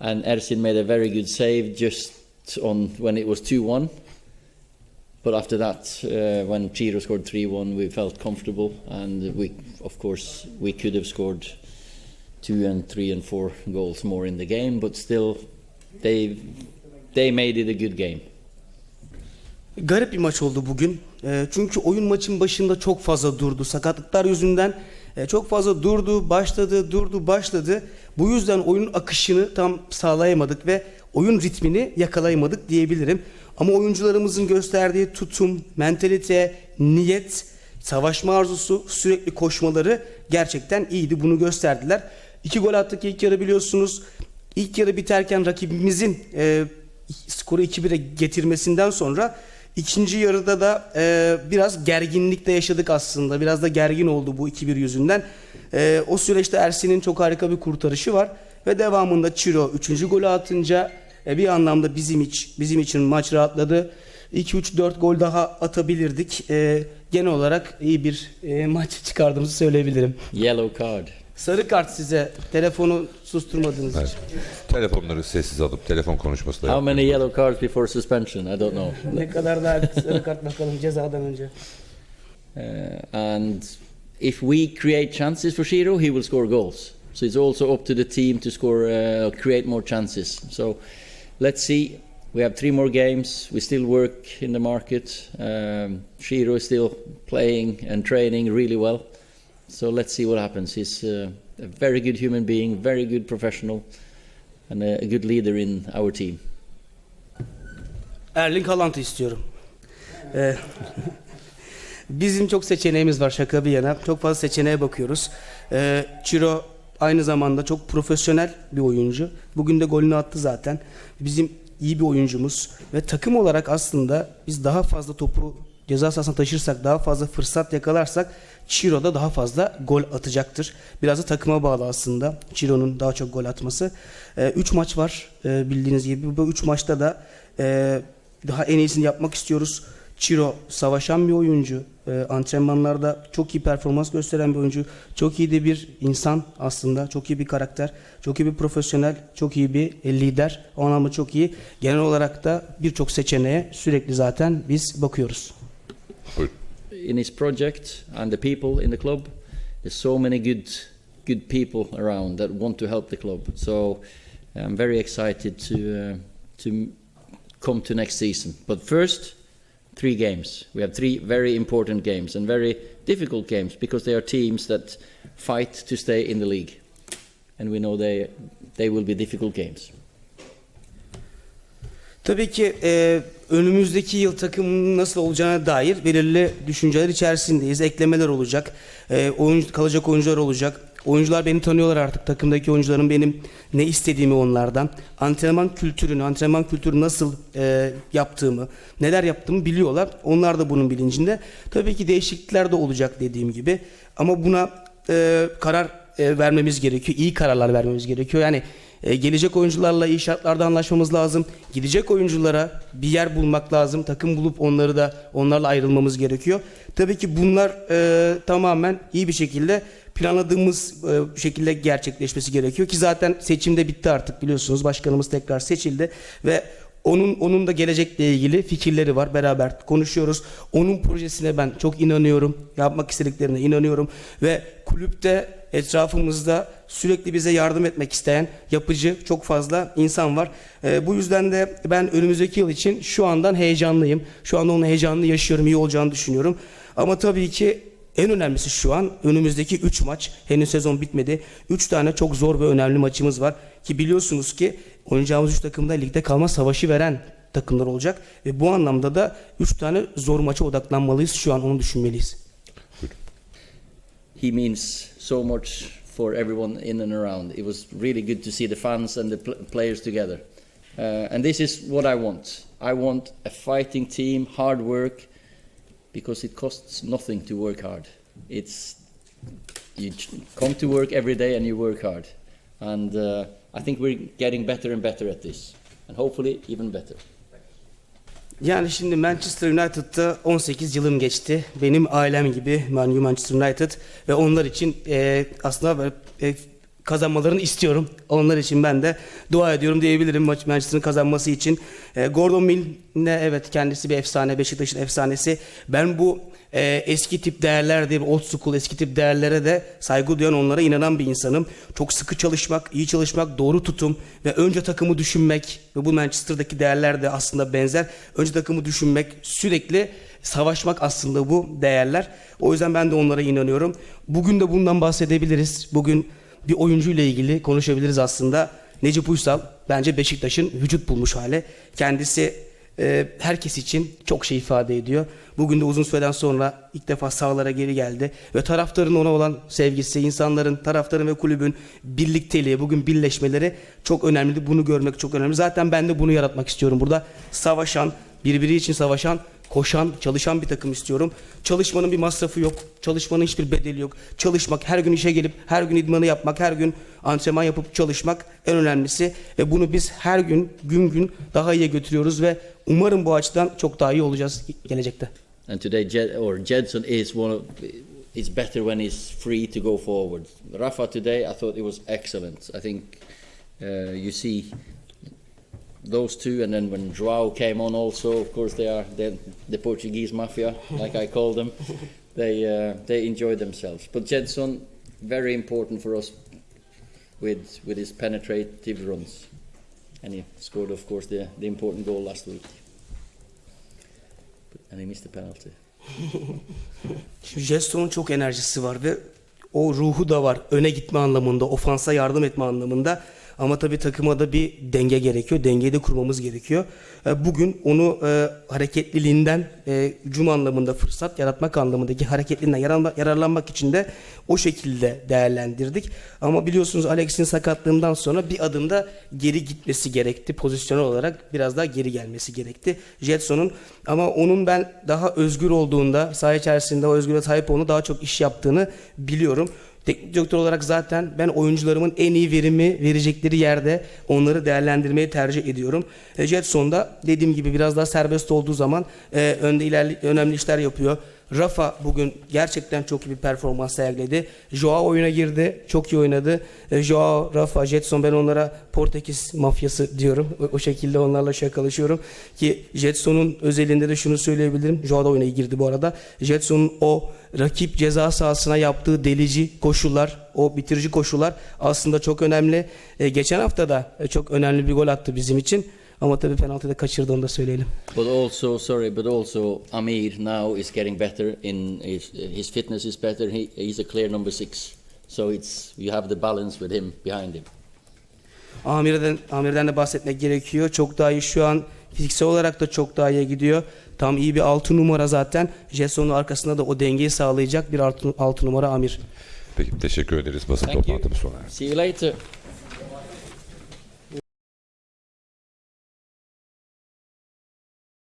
and Ersin made a very good save just on when it was 2 1. But after that, uh, when Chiro scored 3 1, we felt comfortable, and we, of course, we could have scored two and three and four goals more in the game, but still, they they made it a good game. Garip bir maç oldu bugün. E, çünkü oyun maçın başında çok fazla durdu. Sakatlıklar yüzünden e, çok fazla durdu, başladı, durdu, başladı. Bu yüzden oyunun akışını tam sağlayamadık ve oyun ritmini yakalayamadık diyebilirim. Ama oyuncularımızın gösterdiği tutum, mentalite, niyet, savaşma arzusu, sürekli koşmaları gerçekten iyiydi. Bunu gösterdiler. İki gol attık ilk yarı biliyorsunuz. İlk yarı biterken rakibimizin e, skoru 2-1'e getirmesinden sonra ikinci yarıda da e, biraz gerginlikte yaşadık aslında. Biraz da gergin oldu bu 2-1 yüzünden. E, o süreçte Ersin'in çok harika bir kurtarışı var ve devamında Çiro 3. golü atınca e, bir anlamda bizim iç bizim için maç rahatladı. 2-3-4 gol daha atabilirdik. E, genel olarak iyi bir e, maç çıkardığımızı söyleyebilirim. Yellow card. Sarı kart size. Telefonu susturmadığınız Evet. için. Telefonları sessiz alıp telefon konuşması da How yapmayın. many yellow cards before suspension? I don't know. Ne kadar daha sarı kart bakalım cezadan önce. Uh, and if we create chances for Shiro, he will score goals. So it's also up to the team to score, uh, create more chances. So let's see. We have three more games. We still work in the market. Um, Shiro is still playing and training really well. So let's see what happens. He's uh, a very good human being, very good professional, and a, good leader in our team. Erling Haaland'ı istiyorum. Ee, bizim çok seçeneğimiz var şaka bir yana. Çok fazla seçeneğe bakıyoruz. Ee, aynı zamanda çok profesyonel bir oyuncu. Bugün de golünü attı zaten. Bizim iyi bir oyuncumuz ve takım olarak aslında biz daha fazla topu ceza sahasına taşırsak, daha fazla fırsat yakalarsak Ciro da daha fazla gol atacaktır. Biraz da takıma bağlı aslında Ciro'nun daha çok gol atması. 3 maç var e, bildiğiniz gibi. Bu 3 maçta da e, daha en iyisini yapmak istiyoruz. Ciro savaşan bir oyuncu. E, antrenmanlarda çok iyi performans gösteren bir oyuncu. Çok iyi de bir insan aslında. Çok iyi bir karakter. Çok iyi bir profesyonel. Çok iyi bir e, lider. O anlamda çok iyi. Genel olarak da birçok seçeneğe sürekli zaten biz bakıyoruz. Buyurun. In his project and the people in the club. There's so many good good people around that want to help the club. So I'm very excited to uh, to come to next season. But first, three games. We have three very important games and very difficult games because they are teams that fight to stay in the league, and we know they they will be difficult games. Tabii ki e, önümüzdeki yıl takımın nasıl olacağına dair belirli düşünceler içerisindeyiz. Eklemeler olacak. E, oyuncu, kalacak oyuncular olacak. Oyuncular beni tanıyorlar artık. Takımdaki oyuncuların benim ne istediğimi onlardan. Antrenman kültürünü, antrenman kültürü nasıl e, yaptığımı, neler yaptığımı biliyorlar. Onlar da bunun bilincinde. Tabii ki değişiklikler de olacak dediğim gibi. Ama buna e, karar e, vermemiz gerekiyor. İyi kararlar vermemiz gerekiyor. Yani e, gelecek oyuncularla iyi şartlarda anlaşmamız lazım. Gidecek oyunculara bir yer bulmak lazım. Takım bulup onları da onlarla ayrılmamız gerekiyor. Tabii ki bunlar e, tamamen iyi bir şekilde planladığımız e, şekilde gerçekleşmesi gerekiyor ki zaten seçimde bitti artık biliyorsunuz. Başkanımız tekrar seçildi ve onun onun da gelecekle ilgili fikirleri var. Beraber konuşuyoruz. Onun projesine ben çok inanıyorum. Yapmak istediklerine inanıyorum ve kulüpte etrafımızda sürekli bize yardım etmek isteyen yapıcı çok fazla insan var. Ee, bu yüzden de ben önümüzdeki yıl için şu andan heyecanlıyım. Şu anda onun heyecanını yaşıyorum. iyi olacağını düşünüyorum. Ama tabii ki en önemlisi şu an önümüzdeki 3 maç. Henüz sezon bitmedi. 3 tane çok zor ve önemli maçımız var. Ki biliyorsunuz ki oynayacağımız 3 takımda ligde kalma savaşı veren takımlar olacak. Ve bu anlamda da 3 tane zor maça odaklanmalıyız. Şu an onu düşünmeliyiz. He means so much for everyone in and around. It was really good to see the fans and the pl- players together. Uh, and this is what I want. I want a fighting team, hard work, because it costs nothing to work hard. It's you come to work every day and you work hard. And uh, I think we're getting better and better at this, and hopefully even better. Yani şimdi Manchester United'da 18 yılım geçti. Benim ailem gibi Man Manchester United ve onlar için e, aslında böyle, e, kazanmalarını istiyorum. Onlar için ben de dua ediyorum diyebilirim maç Manchester'ın kazanması için. E, Gordon Milne evet kendisi bir efsane, Beşiktaş'ın efsanesi. Ben bu e, eski tip değerler diye old school eski tip değerlere de saygı duyan onlara inanan bir insanım. Çok sıkı çalışmak, iyi çalışmak, doğru tutum ve önce takımı düşünmek ve bu Manchester'daki değerler de aslında benzer. Önce takımı düşünmek, sürekli savaşmak aslında bu değerler. O yüzden ben de onlara inanıyorum. Bugün de bundan bahsedebiliriz. Bugün bir oyuncu ile ilgili konuşabiliriz aslında. Necip Uysal bence Beşiktaş'ın vücut bulmuş hali. Kendisi e, herkes için çok şey ifade ediyor. Bugün de uzun süreden sonra ilk defa sahalara geri geldi ve taraftarın ona olan sevgisi, insanların, taraftarın ve kulübün birlikteliği, bugün birleşmeleri çok önemli. Bunu görmek çok önemli. Zaten ben de bunu yaratmak istiyorum burada. Savaşan, birbiri için savaşan, koşan, çalışan bir takım istiyorum. Çalışmanın bir masrafı yok. Çalışmanın hiçbir bedeli yok. Çalışmak, her gün işe gelip her gün idmanı yapmak, her gün antrenman yapıp çalışmak en önemlisi. Ve bunu biz her gün, gün gün daha iyiye götürüyoruz ve umarım bu açıdan çok daha iyi olacağız gelecekte. And today, Jed, or Jedson is one of is better when he's free to go forward. Rafa today, I thought it was excellent. I think uh, you see those two, and then when Joao came on, also of course they are the Portuguese mafia, like I call them. They uh, they enjoy themselves. But Jedson, very important for us with with his penetrative runs, and he scored, of course, the the important goal last week. But, and he missed the penalty. Şimdi çok enerjisi var ve o ruhu da var. Öne gitme anlamında, ofansa yardım etme anlamında. Ama tabii takıma da bir denge gerekiyor. Dengeyi de kurmamız gerekiyor. E, Bugün onu e, hareketliliğinden, e, hücum anlamında fırsat yaratmak anlamındaki hareketliliğinden yararlanma- yararlanmak için de o şekilde değerlendirdik. Ama biliyorsunuz Alex'in sakatlığından sonra bir adım da geri gitmesi gerekti. Pozisyonel olarak biraz daha geri gelmesi gerekti. Jetson'un ama onun ben daha özgür olduğunda, saha içerisinde o özgürlüğe sahip olduğunda daha çok iş yaptığını biliyorum. Teknik direktör olarak zaten ben oyuncularımın en iyi verimi verecekleri yerde onları değerlendirmeyi tercih ediyorum. E, Jetson da dediğim gibi biraz daha serbest olduğu zaman e, önde ilerli, önemli işler yapıyor. Rafa bugün gerçekten çok iyi bir performans sergiledi. Joao oyuna girdi. Çok iyi oynadı. E, Joao, Rafa, Jetson ben onlara Portekiz mafyası diyorum. O, şekilde onlarla şakalaşıyorum. Ki Jetson'un özelinde de şunu söyleyebilirim. Joao da oyuna girdi bu arada. Jetson'un o rakip ceza sahasına yaptığı delici koşular, o bitirici koşular aslında çok önemli. E, geçen hafta da e, çok önemli bir gol attı bizim için. Ama tabii penaltıyı da kaçırdı onu da söyleyelim. But also, sorry, but also Amir now is getting better in his his fitness is better. He, he's a clear number six, so it's you have the balance with him behind him. Amir'den, Amir'den de bahsetmek gerekiyor. Çok daha iyi şu an fiziksel olarak da çok daha iyi gidiyor. Tam iyi bir 6 numara zaten. Jetson'un arkasında da o dengeyi sağlayacak bir 6 numara Amir. Peki teşekkür ederiz. Basın toplantımız sona erdi. See you later.